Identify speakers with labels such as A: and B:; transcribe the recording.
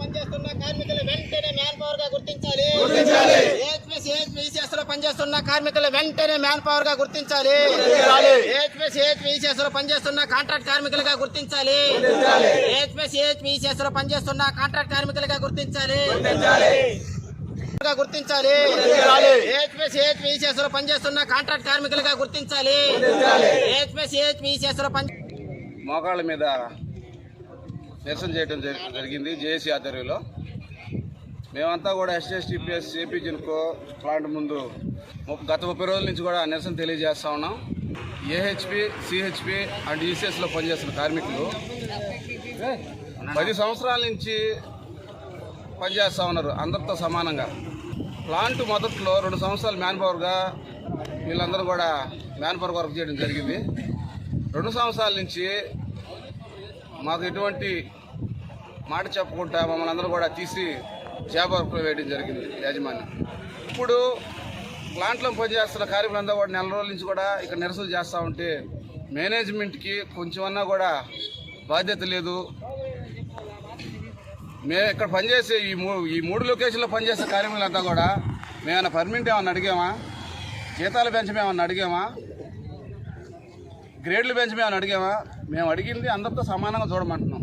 A: పనిచేస్తున్న కార్మికులు వెంటనే మ్యాన్ పవర్గా గుర్తించాలి ఏహెచ్పీసీఎస్లో పనిచేస్తున్న కార్మికులు వెంటనే మ్యాన్ పవర్గా గుర్తించాలి ఏహెచ్పీసీఎస్లో పనిచేస్తున్న కాంట్రాక్ట్ కార్మికులుగా గుర్తించాలి. ఏహెచ్పీసీఎస్లో పనిచేస్తున్న కాంట్రాక్ట్ కార్మికులుగా గుర్తించాలి. గుర్తించాలి. ఏహెచ్పీసీఎస్లో పనిచేస్తున్న కాంట్రాక్ట్ కార్మికులుగా గుర్తించాలి.
B: మోకాళ్ళ మీద నిరసన చేయడం జరిగింది జేఏసీ ఆధ్వర్యంలో. మేమంతా కూడా ఎస్ఎస్టీపీఎస్ ఏపీ జిన్కో ప్లాంట్ ముందు గత ముప్పై రోజుల నుంచి కూడా నిరసన తెలియజేస్తా ఉన్నాం. ఏహెచ్పి సిహెచ్పి అండ్ ఈసీఎస్లో పనిచేస్తున్న కార్మికులు పది సంవత్సరాల నుంచి పనిచేస్తూ ఉన్నారు అందరితో సమానంగా. ప్లాంట్ మొదట్లో రెండు సంవత్సరాలు మ్యాన్ పవర్గా వీళ్ళందరూ కూడా మ్యాన్ పవర్ వర్క్ చేయడం జరిగింది. రెండు సంవత్సరాల నుంచి మాకు ఎటువంటి మాట చెప్పకుండా మమ్మల్ని అందరూ కూడా తీసి జాబ్ వర్క్లో వేయడం జరిగింది యాజమాన్యం. ఇప్పుడు ప్లాంట్లో పనిచేస్తున్న కార్మికులంతా కూడా నెల రోజుల నుంచి కూడా ఇక్కడ నిరసన చేస్తూ ఉంటే మేనేజ్మెంట్కి కొంచెమన్నా కూడా బాధ్యత లేదు. మేము ఇక్కడ పనిచేసే ఈ మూ ఈ మూడు లొకేషన్లో పనిచేసే కార్మికులంతా కూడా మేమైనా పర్మనెంట్ ఏమన్నా అడిగామా? జీతాలు పెంచమేమన్నా అడిగామా? గ్రేడ్లు పెంచమేమని అడిగామా? మేము అడిగింది అందరితో సమానంగా చూడమంటున్నాం.